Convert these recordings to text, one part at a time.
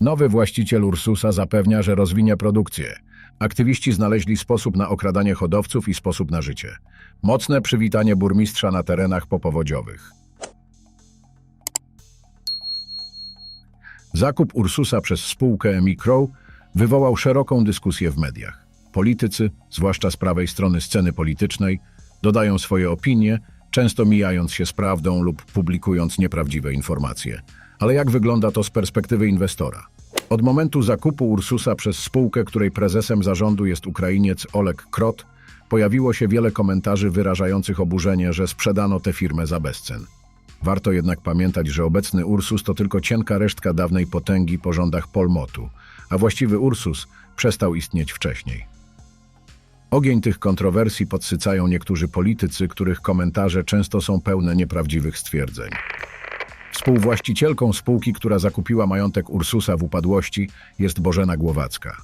Nowy właściciel Ursusa zapewnia, że rozwinie produkcję. Aktywiści znaleźli sposób na okradanie hodowców i sposób na życie. Mocne przywitanie burmistrza na terenach popowodziowych. Zakup Ursusa przez spółkę Micro wywołał szeroką dyskusję w mediach. Politycy, zwłaszcza z prawej strony sceny politycznej, dodają swoje opinie, często mijając się z prawdą lub publikując nieprawdziwe informacje. Ale jak wygląda to z perspektywy inwestora? Od momentu zakupu Ursusa przez spółkę, której prezesem zarządu jest Ukrainiec Oleg Krot, pojawiło się wiele komentarzy wyrażających oburzenie, że sprzedano tę firmę za bezcen. Warto jednak pamiętać, że obecny Ursus to tylko cienka resztka dawnej potęgi po rządach Polmotu, a właściwy Ursus przestał istnieć wcześniej. Ogień tych kontrowersji podsycają niektórzy politycy, których komentarze często są pełne nieprawdziwych stwierdzeń. Współwłaścicielką spółki, która zakupiła majątek Ursusa w upadłości, jest Bożena Głowacka.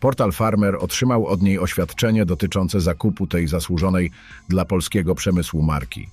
Portal Farmer otrzymał od niej oświadczenie dotyczące zakupu tej zasłużonej dla polskiego przemysłu marki.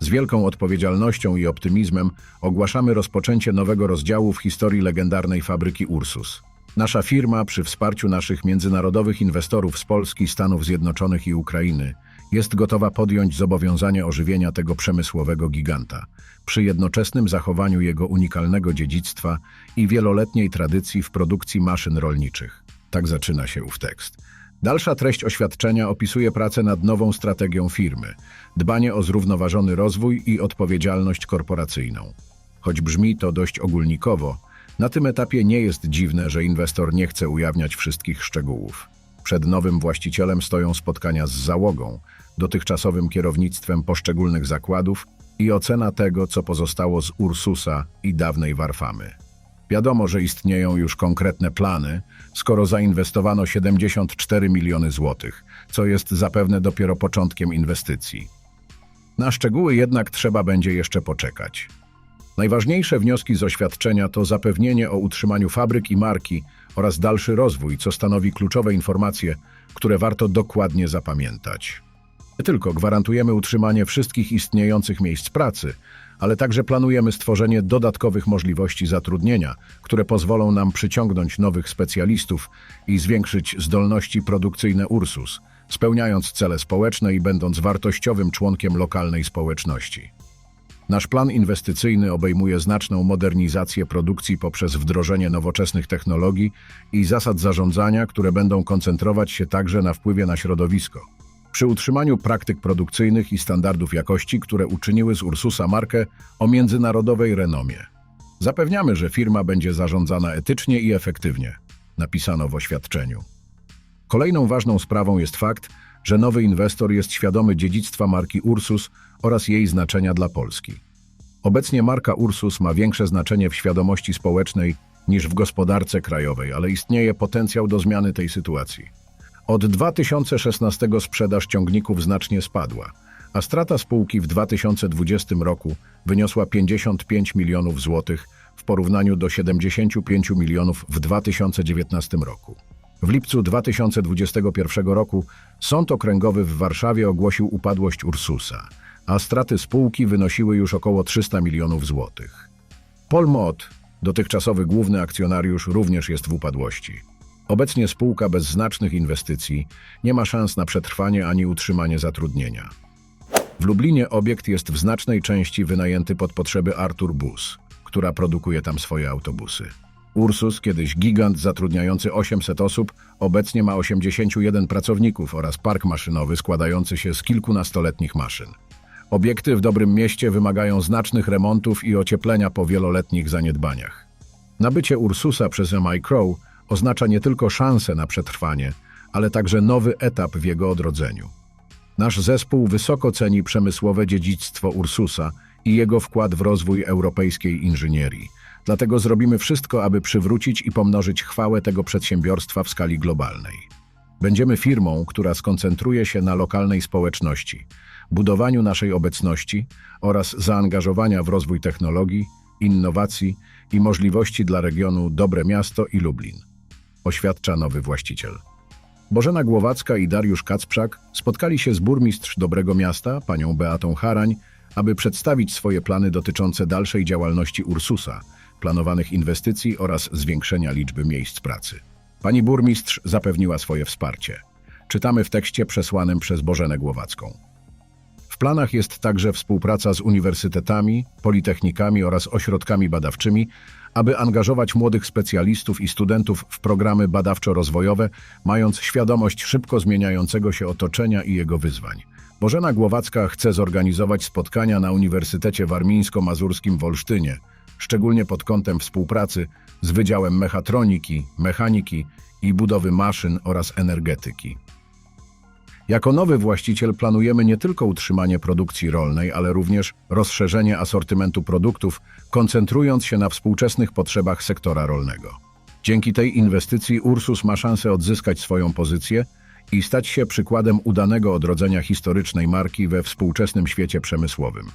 Z wielką odpowiedzialnością i optymizmem ogłaszamy rozpoczęcie nowego rozdziału w historii legendarnej fabryki Ursus. Nasza firma, przy wsparciu naszych międzynarodowych inwestorów z Polski, Stanów Zjednoczonych i Ukrainy, jest gotowa podjąć zobowiązanie ożywienia tego przemysłowego giganta, przy jednoczesnym zachowaniu jego unikalnego dziedzictwa i wieloletniej tradycji w produkcji maszyn rolniczych. Tak zaczyna się ów tekst. Dalsza treść oświadczenia opisuje pracę nad nową strategią firmy, dbanie o zrównoważony rozwój i odpowiedzialność korporacyjną. Choć brzmi to dość ogólnikowo, na tym etapie nie jest dziwne, że inwestor nie chce ujawniać wszystkich szczegółów. Przed nowym właścicielem stoją spotkania z załogą, dotychczasowym kierownictwem poszczególnych zakładów i ocena tego, co pozostało z Ursusa i dawnej Warfamy. Wiadomo, że istnieją już konkretne plany, skoro zainwestowano 74 miliony złotych, co jest zapewne dopiero początkiem inwestycji. Na szczegóły jednak trzeba będzie jeszcze poczekać. Najważniejsze wnioski z oświadczenia to zapewnienie o utrzymaniu fabryk i marki oraz dalszy rozwój, co stanowi kluczowe informacje, które warto dokładnie zapamiętać. Nie tylko gwarantujemy utrzymanie wszystkich istniejących miejsc pracy, ale także planujemy stworzenie dodatkowych możliwości zatrudnienia, które pozwolą nam przyciągnąć nowych specjalistów i zwiększyć zdolności produkcyjne Ursus, spełniając cele społeczne i będąc wartościowym członkiem lokalnej społeczności. Nasz plan inwestycyjny obejmuje znaczną modernizację produkcji poprzez wdrożenie nowoczesnych technologii i zasad zarządzania, które będą koncentrować się także na wpływie na środowisko. Przy utrzymaniu praktyk produkcyjnych i standardów jakości, które uczyniły z Ursusa markę o międzynarodowej renomie. Zapewniamy, że firma będzie zarządzana etycznie i efektywnie, napisano w oświadczeniu. Kolejną ważną sprawą jest fakt, że nowy inwestor jest świadomy dziedzictwa marki Ursus oraz jej znaczenia dla Polski. Obecnie marka Ursus ma większe znaczenie w świadomości społecznej niż w gospodarce krajowej, ale istnieje potencjał do zmiany tej sytuacji. Od 2016 sprzedaż ciągników znacznie spadła, a strata spółki w 2020 roku wyniosła 55 milionów złotych w porównaniu do 75 milionów w 2019 roku. W lipcu 2021 roku Sąd Okręgowy w Warszawie ogłosił upadłość Ursusa, a straty spółki wynosiły już około 300 milionów złotych. Polmot, dotychczasowy główny akcjonariusz, również jest w upadłości. Obecnie spółka bez znacznych inwestycji nie ma szans na przetrwanie ani utrzymanie zatrudnienia. W Lublinie obiekt jest w znacznej części wynajęty pod potrzeby Artur Bus, która produkuje tam swoje autobusy. Ursus, kiedyś gigant zatrudniający 800 osób, obecnie ma 81 pracowników oraz park maszynowy składający się z kilkunastoletnich maszyn. Obiekty w dobrym mieście wymagają znacznych remontów i ocieplenia po wieloletnich zaniedbaniach. Nabycie Ursusa przez MI Crow oznacza nie tylko szansę na przetrwanie, ale także nowy etap w jego odrodzeniu. Nasz zespół wysoko ceni przemysłowe dziedzictwo Ursusa i jego wkład w rozwój europejskiej inżynierii. Dlatego zrobimy wszystko, aby przywrócić i pomnożyć chwałę tego przedsiębiorstwa w skali globalnej. Będziemy firmą, która skoncentruje się na lokalnej społeczności, budowaniu naszej obecności oraz zaangażowania w rozwój technologii, innowacji i możliwości dla regionu Dobre Miasto i Lublin. Oświadcza nowy właściciel. Bożena Głowacka i Dariusz Kacprzak spotkali się z burmistrz Dobrego Miasta, panią Beatą Harań, aby przedstawić swoje plany dotyczące dalszej działalności Ursusa, planowanych inwestycji oraz zwiększenia liczby miejsc pracy. Pani burmistrz zapewniła swoje wsparcie. Czytamy w tekście przesłanym przez Bożenę Głowacką. W planach jest także współpraca z uniwersytetami, politechnikami oraz ośrodkami badawczymi, aby angażować młodych specjalistów i studentów w programy badawczo-rozwojowe, mając świadomość szybko zmieniającego się otoczenia i jego wyzwań. Bożena Głowacka chce zorganizować spotkania na Uniwersytecie Warmińsko-Mazurskim w Olsztynie, szczególnie pod kątem współpracy z Wydziałem Mechatroniki, Mechaniki i Budowy Maszyn oraz Energetyki. Jako nowy właściciel planujemy nie tylko utrzymanie produkcji rolnej, ale również rozszerzenie asortymentu produktów, koncentrując się na współczesnych potrzebach sektora rolnego. Dzięki tej inwestycji Ursus ma szansę odzyskać swoją pozycję i stać się przykładem udanego odrodzenia historycznej marki we współczesnym świecie przemysłowym.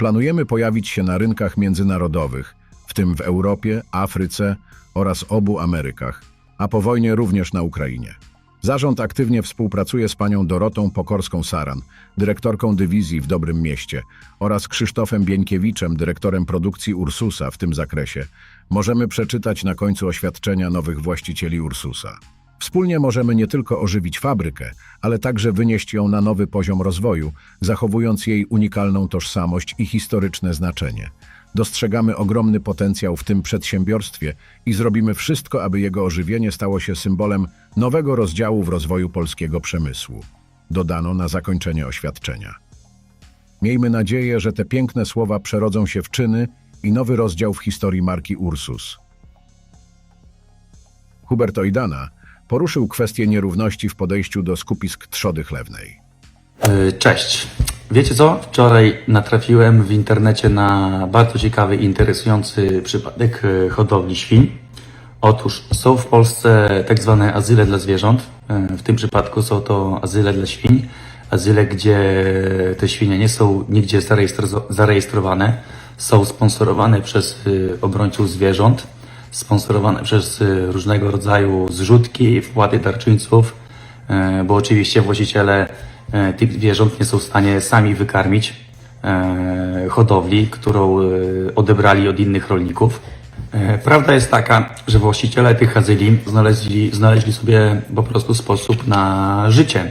Planujemy pojawić się na rynkach międzynarodowych, w tym w Europie, Afryce oraz obu Amerykach, a po wojnie również na Ukrainie. Zarząd aktywnie współpracuje z panią Dorotą Pokorską-Saran, dyrektorką dywizji w Dobrym Mieście oraz Krzysztofem Bieńkiewiczem, dyrektorem produkcji Ursusa w tym zakresie. Możemy przeczytać na końcu oświadczenia nowych właścicieli Ursusa. Wspólnie możemy nie tylko ożywić fabrykę, ale także wynieść ją na nowy poziom rozwoju, zachowując jej unikalną tożsamość i historyczne znaczenie. Dostrzegamy ogromny potencjał w tym przedsiębiorstwie i zrobimy wszystko, aby jego ożywienie stało się symbolem nowego rozdziału w rozwoju polskiego przemysłu. Dodano na zakończenie oświadczenia. Miejmy nadzieję, że te piękne słowa przerodzą się w czyny i nowy rozdział w historii marki Ursus. Hubert Ojdana poruszył kwestię nierówności w podejściu do skupisk trzody chlewnej. E, Cześć. Wiecie co? Wczoraj natrafiłem w internecie na bardzo ciekawy, interesujący przypadek e, hodowli świń. Otóż są w Polsce tak zwane azyle dla zwierząt. E, W tym przypadku są to azyle dla świń. Azyle, gdzie te świnie nie są nigdzie zarejestro- zarejestrowane. Są sponsorowane przez obrońców zwierząt. Sponsorowane przez e, różnego rodzaju zrzutki, wpłaty darczyńców. E, bo oczywiście właściciele e, tych zwierząt nie są w stanie sami wykarmić e, hodowli, którą odebrali od innych rolników. Prawda jest taka, że właściciele tych azyli znaleźli, znaleźli sobie po prostu sposób na życie.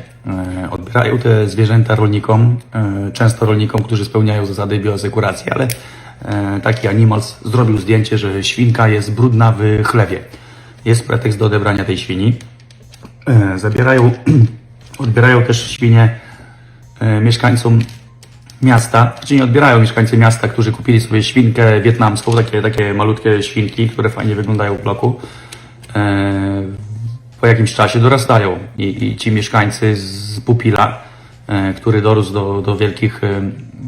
Odbierają te zwierzęta rolnikom, często rolnikom, którzy spełniają zasady bioasekuracji, ale taki Animals zrobił zdjęcie, że świnka jest brudna w chlewie. Jest pretekst do odebrania tej świni. E, zabierają, odbierają też świnie e, mieszkańcom miasta, czy nie odbierają mieszkańcy miasta, którzy kupili sobie świnkę wietnamską, takie, takie malutkie świnki, które fajnie wyglądają w bloku. E, po jakimś czasie dorastają i, i ci mieszkańcy z pupila, e, który dorósł do, do wielkich e,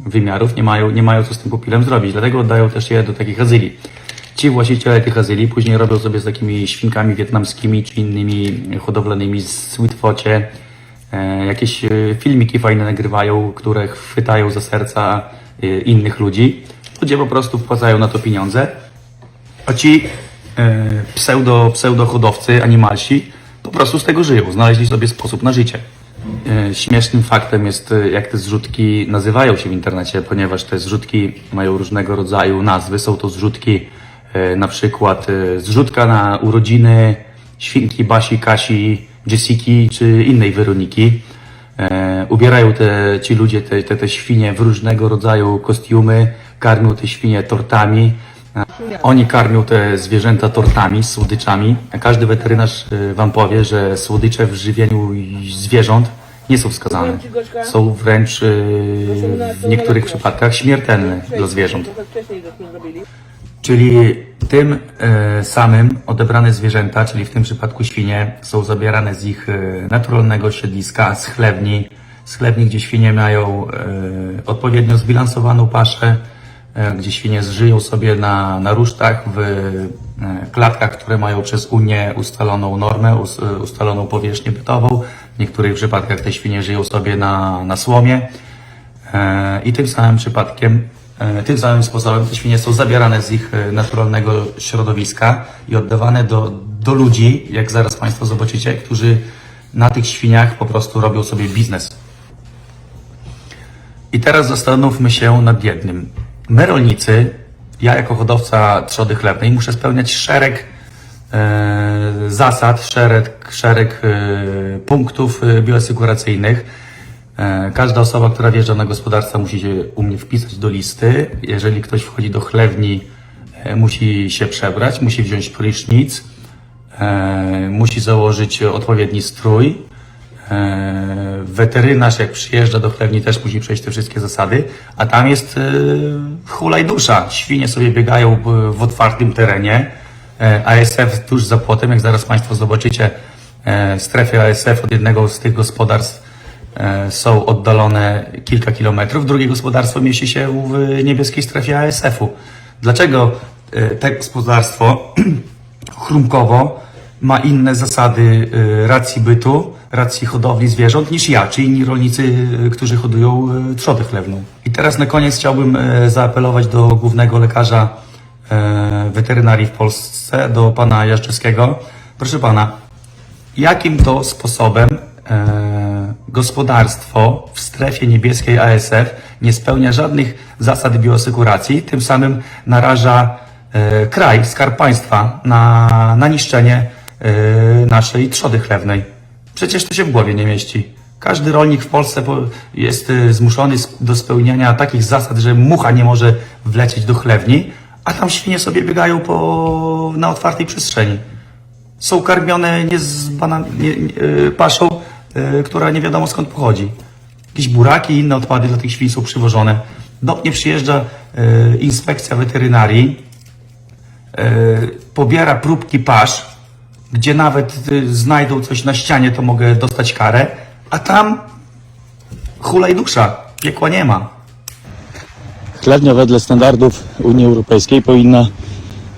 wymiarów, nie mają, nie mają co z tym pupilem zrobić, dlatego oddają też je do takich azyli. Ci właściciele tych azyli później robią sobie z takimi świnkami wietnamskimi czy innymi hodowlanymi z Sweetfocie e, jakieś e, filmiki fajne nagrywają, które chwytają za serca e, innych ludzi. Ludzie po prostu wpłacają na to pieniądze, a ci pseudo, pseudo hodowcy, animalsi po prostu z tego żyją, znaleźli sobie sposób na życie. E, Śmiesznym faktem jest, e, jak te zrzutki nazywają się w internecie, ponieważ te zrzutki mają różnego rodzaju nazwy. Są to zrzutki, e, na przykład zrzutka na urodziny świnki, Basi, Kasi, Jessiki czy innej Weroniki. Ubierają te, ci ludzie te, te, te świnie w różnego rodzaju kostiumy, karmią te świnie tortami. Oni karmią te zwierzęta tortami, słodyczami. A Każdy weterynarz e, wam powie, że słodycze w żywieniu zwierząt nie są wskazane. Są wręcz e, w niektórych przypadkach śmiertelne dla zwierząt. Trochę wcześniej żeśmy zrobili. Czyli tym e, samym odebrane zwierzęta, czyli w tym przypadku świnie, są zabierane z ich e, naturalnego siedliska, z chlewni, z chlewni, gdzie świnie mają e, odpowiednio zbilansowaną paszę, gdzie świnie żyją sobie na, na rusztach, w e, klatkach, które mają przez Unię ustaloną normę, e, ustaloną powierzchnię bytową. W niektórych przypadkach te świnie żyją sobie na, na słomie. E, I tym samym przypadkiem, e, tym samym sposobem te świnie są zabierane z ich e, naturalnego środowiska i oddawane do, do ludzi, jak zaraz Państwo zobaczycie, którzy na tych świniach po prostu robią sobie biznes. I teraz zastanówmy się nad jednym. My rolnicy ja jako hodowca trzody chlebnej muszę spełniać szereg e, zasad, szereg, szereg e, punktów e, bioasekuracyjnych. Każda osoba, która wjeżdża na gospodarstwo musi się u mnie wpisać do listy. Jeżeli ktoś wchodzi do chlewni, musi się przebrać, musi wziąć prysznic, musi założyć odpowiedni strój. E, Weterynarz, jak przyjeżdża do chlewni, też musi przejść te wszystkie zasady, a tam jest e, hulaj dusza. Świnie sobie biegają w, otwartym terenie. E, ASF tuż za płotem, jak zaraz Państwo zobaczycie, strefy ASF od jednego z tych gospodarstw są oddalone kilka kilometrów, drugie gospodarstwo mieści się w niebieskiej strefie ASF-u. Dlaczego te gospodarstwo chrumkowo ma inne zasady racji bytu, racji hodowli zwierząt niż ja, czy inni rolnicy, y, którzy hodują y, trzodę chlewną. I teraz na koniec chciałbym y, zaapelować do głównego lekarza weterynarii w Polsce, do pana Jaszczewskiego. Proszę pana, jakim to sposobem e, gospodarstwo w strefie niebieskiej ASF nie spełnia żadnych zasad bioasekuracji, tym samym naraża e, kraj, skarb państwa na, na niszczenie e, naszej trzody chlewnej. Przecież to się w głowie nie mieści. Każdy rolnik w Polsce po- jest e, zmuszony do spełniania takich zasad, że mucha nie może wlecieć do chlewni, a tam świnie sobie biegają po, na otwartej przestrzeni są karmione nie z banan, nie, nie, y, paszą, y, która nie wiadomo skąd pochodzi. Jakieś buraki i inne odpady dla tych świń są przywożone. Do mnie przyjeżdża y, inspekcja weterynarii, y, pobiera próbki pasz, gdzie nawet y, znajdą coś na ścianie, to mogę dostać karę, a tam hulaj dusza, piekła nie ma. Chlewnia wedle standardów Unii Europejskiej powinna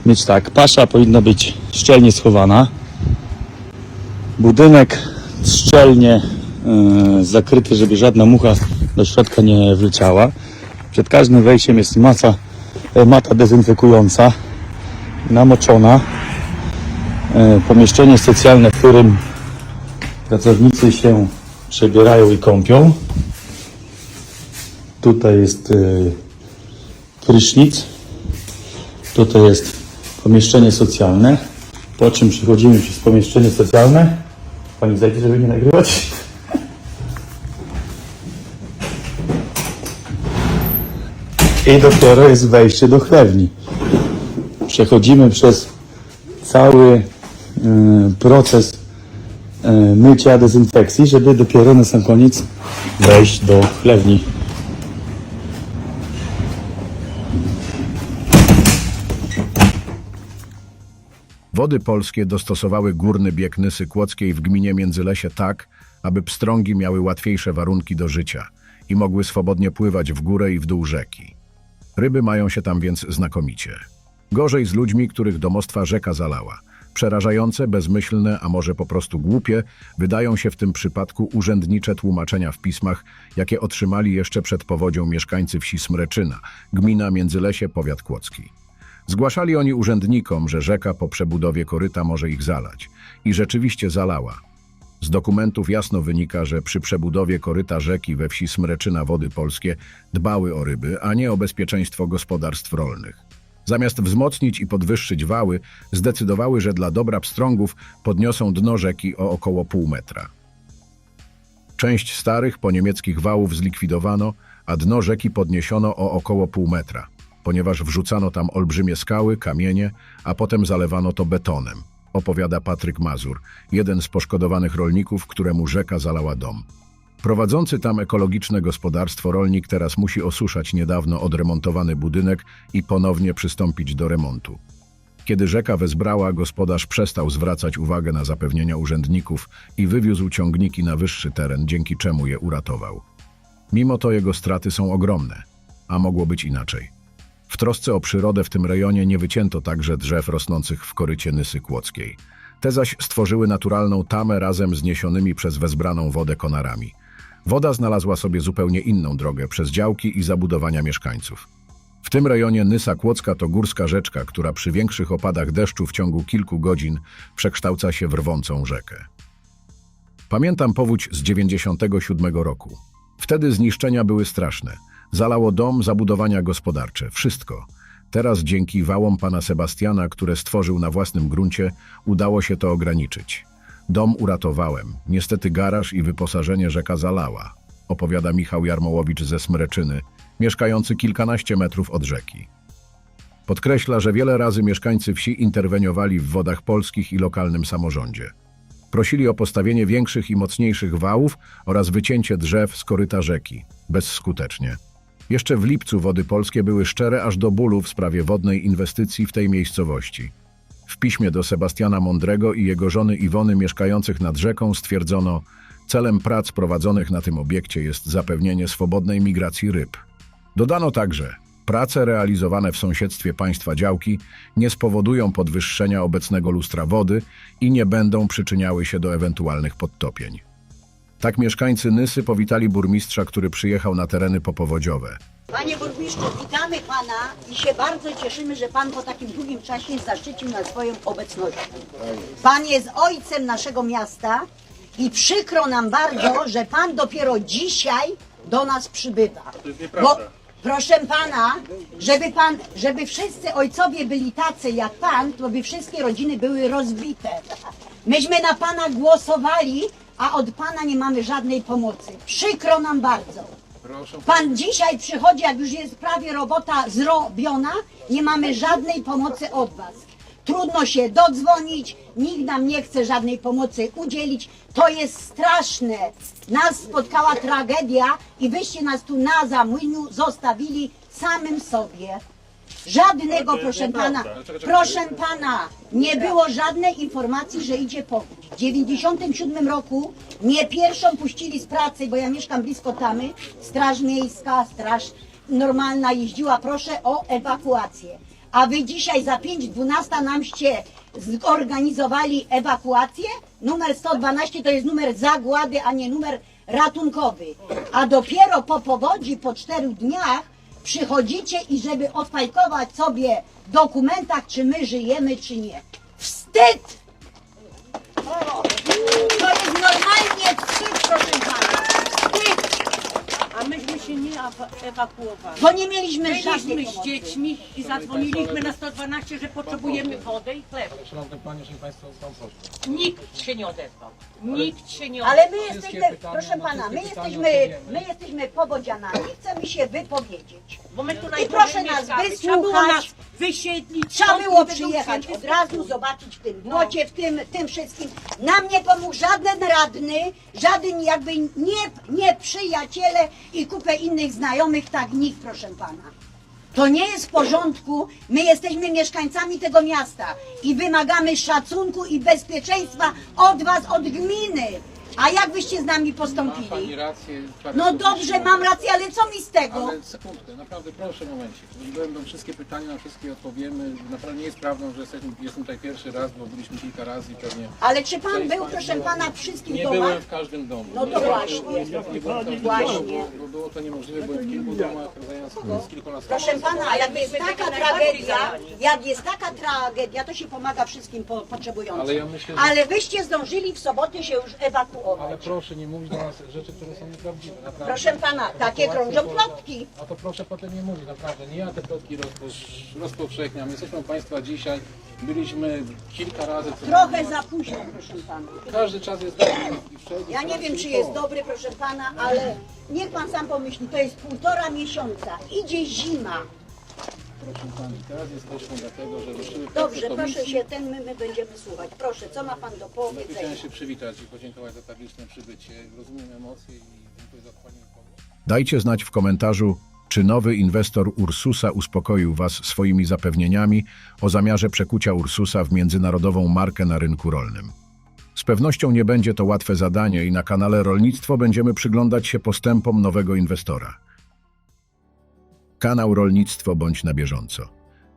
mieć tak, pasza powinna być szczelnie schowana, budynek szczelnie e, zakryty, żeby żadna mucha do środka nie wleciała. Przed każdym wejściem jest maca, e, mata dezynfekująca, namoczona, pomieszczenie specjalne, w którym pracownicy się przebierają i kąpią. Tutaj jest e, prysznic. Tutaj jest pomieszczenie socjalne. Po czym przechodzimy przez pomieszczenie socjalne. Pani zajdzie, żeby nie nagrywać. I dopiero jest wejście do chlewni. Przechodzimy przez cały e, proces e, mycia, dezynfekcji, żeby dopiero na sam koniec wejść do chlewni. Wody polskie dostosowały górny bieg Nysy Kłodzkiej w gminie Międzylesie tak, aby pstrągi miały łatwiejsze warunki do życia i mogły swobodnie pływać w górę i w dół rzeki. Ryby mają się tam więc znakomicie. Gorzej z ludźmi, których domostwa rzeka zalała. Przerażające, bezmyślne, a może po prostu głupie, wydają się w tym przypadku urzędnicze tłumaczenia w pismach, jakie otrzymali jeszcze przed powodzią mieszkańcy wsi Smreczyna, gmina Międzylesie, powiat kłodzki. Zgłaszali oni urzędnikom, że rzeka po przebudowie koryta może ich zalać. I rzeczywiście zalała. Z dokumentów jasno wynika, że przy przebudowie koryta rzeki we wsi Smreczyna Wody Polskie dbały o ryby, a nie o bezpieczeństwo gospodarstw rolnych. Zamiast wzmocnić i podwyższyć wały, zdecydowały, że dla dobra pstrągów podniosą dno rzeki o około pół metra. Część starych poniemieckich wałów zlikwidowano, a dno rzeki podniesiono o około pół metra, ponieważ wrzucano tam olbrzymie skały, kamienie, a potem zalewano to betonem, opowiada Patryk Mazur, jeden z poszkodowanych rolników, któremu rzeka zalała dom. Prowadzący tam ekologiczne gospodarstwo rolnik teraz musi osuszać niedawno odremontowany budynek i ponownie przystąpić do remontu. Kiedy rzeka wezbrała, gospodarz przestał zwracać uwagę na zapewnienia urzędników i wywiózł ciągniki na wyższy teren, dzięki czemu je uratował. Mimo to jego straty są ogromne, a mogło być inaczej. W trosce o przyrodę w tym rejonie nie wycięto także drzew rosnących w korycie Nysy Kłodzkiej. Te zaś stworzyły naturalną tamę razem z niesionymi przez wezbraną wodę konarami. Woda znalazła sobie zupełnie inną drogę przez działki i zabudowania mieszkańców. W tym rejonie Nysa Kłodzka to górska rzeczka, która przy większych opadach deszczu w ciągu kilku godzin przekształca się w rwącą rzekę. Pamiętam powódź z 97 roku. Wtedy zniszczenia były straszne. Zalało dom, zabudowania gospodarcze, wszystko. Teraz dzięki wałom pana Sebastiana, które stworzył na własnym gruncie, udało się to ograniczyć. Dom uratowałem, niestety garaż i wyposażenie rzeka zalała, opowiada Michał Jarmołowicz ze Smreczyny, mieszkający kilkanaście metrów od rzeki. Podkreśla, że wiele razy mieszkańcy wsi interweniowali w wodach polskich i lokalnym samorządzie. Prosili o postawienie większych i mocniejszych wałów oraz wycięcie drzew z koryta rzeki. Bezskutecznie. Jeszcze w lipcu wody polskie były szczere aż do bólu w sprawie wodnej inwestycji w tej miejscowości. W piśmie do Sebastiana Mądrego i jego żony Iwony mieszkających nad rzeką stwierdzono, celem prac prowadzonych na tym obiekcie jest zapewnienie swobodnej migracji ryb. Dodano także, prace realizowane w sąsiedztwie państwa działki nie spowodują podwyższenia obecnego lustra wody i nie będą przyczyniały się do ewentualnych podtopień. Tak mieszkańcy Nysy powitali burmistrza, który przyjechał na tereny popowodziowe. Panie burmistrzu, witamy pana i się bardzo cieszymy, że pan po takim długim czasie zaszczycił nas swoją obecnością. Pan jest ojcem naszego miasta i przykro nam bardzo, że pan dopiero dzisiaj do nas przybywa. Bo, proszę pana, żeby pan, żeby wszyscy ojcowie byli tacy jak pan, to by wszystkie rodziny były rozbite. Myśmy na pana głosowali, a od pana nie mamy żadnej pomocy. Przykro nam bardzo. Pan dzisiaj przychodzi, jak już jest prawie robota zrobiona, nie mamy żadnej pomocy od Was. Trudno się dodzwonić, nikt nam nie chce żadnej pomocy udzielić. To jest straszne. Nas spotkała tragedia i wyście nas tu na zamłyniu zostawili samym sobie. Żadnego, proszę pana, proszę pana, nie było żadnej informacji, że idzie powódź. W 97 roku mnie pierwszą puścili z pracy, bo ja mieszkam blisko Tamy. Straż miejska, straż normalna jeździła, proszę o ewakuację. A wy dzisiaj za 5.12 namście zorganizowali ewakuację? Numer 112 to jest numer zagłady, a nie numer ratunkowy. A dopiero po powodzi, po czterech dniach przychodzicie i żeby odfajkować sobie w dokumentach, czy my żyjemy, czy nie. Wstyd! To jest normalnie wstyd, proszę pana. Się nie ewa- ewakuowali. Bo nie mieliśmy żadnej Byliśmy z pomocy. dziećmi i zadzwoniliśmy na 112, że potrzebujemy wody i chleb. Szanowny Panie, że Państwo. Nikt się nie odezwał. Nikt się nie Ale odezwał. my jesteśmy, pytania, proszę na pana, my wszystkie pytania jesteśmy, odpowiemy. my jesteśmy powodzianami, chcemy się wypowiedzieć. Bo my tu I proszę nas mieszkamy. Trzeba było wysłuchać. nas wysiedlić. Trzeba stąd było przyjechać od razu, zobaczyć w tym No. błocie, w tym, tym wszystkim. Nam nie pomógł żaden radny, żaden jakby nie, nie przyjaciele i kupę innych znajomych, tak nikt, proszę pana. To nie jest w porządku. My jesteśmy mieszkańcami tego miasta i wymagamy szacunku i bezpieczeństwa od was, od gminy. A jak byście z nami Ma Pani postąpili? rację. parę No słów dobrze, mam rację, ale co mi z tego? Ale sekundkę, naprawdę proszę momencik. Będą wszystkie pytania, na wszystkie odpowiemy. Naprawdę nie jest prawdą, że jesteśmy, jestem tutaj pierwszy raz, bo byliśmy kilka razy i pewnie... Ale czy pan był, proszę pana, w wszystkich Nie domach? byłem w każdym domu. No to nie, właśnie. Nie, nie byłem w każdym Właśnie. domu, bo było to niemożliwe, byłem w kilku domach, zając z kilkunastu. Proszę pana, a jak jest taka tragedia, jak jest taka tragedia, to się pomaga wszystkim po, potrzebującym. Ale ja myślę, że- Ale wyście zdążyli w sobotę się już Ale proszę nie mówić do nas rzeczy, które są nieprawdziwe. Naprawdę. Proszę pana, takie krążą plotki. A to proszę potem nie mówić, naprawdę. Nie ja te plotki rozpo- rozpowszechniam. Jesteśmy u Państwa dzisiaj. Byliśmy kilka razy. co Trochę najmniej. za późno, proszę pana. Każdy czas jest dobry. i Ja nie wiem, czy jest dobry, proszę pana, ale niech pan sam pomyśli, to jest półtora miesiąca, idzie zima. Proszę Pani, teraz jesteśmy dlatego, że ruszyły prace Dobrze, proszę komisji. się, ten my, my będziemy słuchać. Proszę, co ma pan do Chciałem powiedzenia? się przywitać i podziękować za tak liczne przybycie. Rozumiem emocje i dziękuję za pomoc. Dajcie znać w komentarzu, czy nowy inwestor Ursusa uspokoił Was swoimi zapewnieniami o zamiarze przekucia Ursusa w międzynarodową markę na rynku rolnym. Z pewnością nie będzie to łatwe zadanie i na kanale Rolnictwo będziemy przyglądać się postępom nowego inwestora. Kanał Rolnictwo bądź na bieżąco.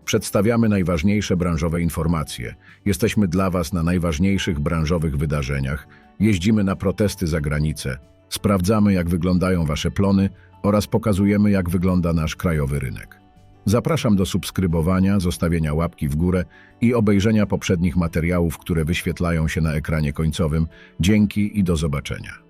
Przedstawiamy najważniejsze branżowe informacje. Jesteśmy dla Was na najważniejszych branżowych wydarzeniach. Jeździmy na protesty za granicę. Sprawdzamy, jak wyglądają Wasze plony oraz pokazujemy, jak wygląda nasz krajowy rynek. Zapraszam do subskrybowania, zostawienia łapki w górę i obejrzenia poprzednich materiałów, które wyświetlają się na ekranie końcowym. Dzięki i do zobaczenia.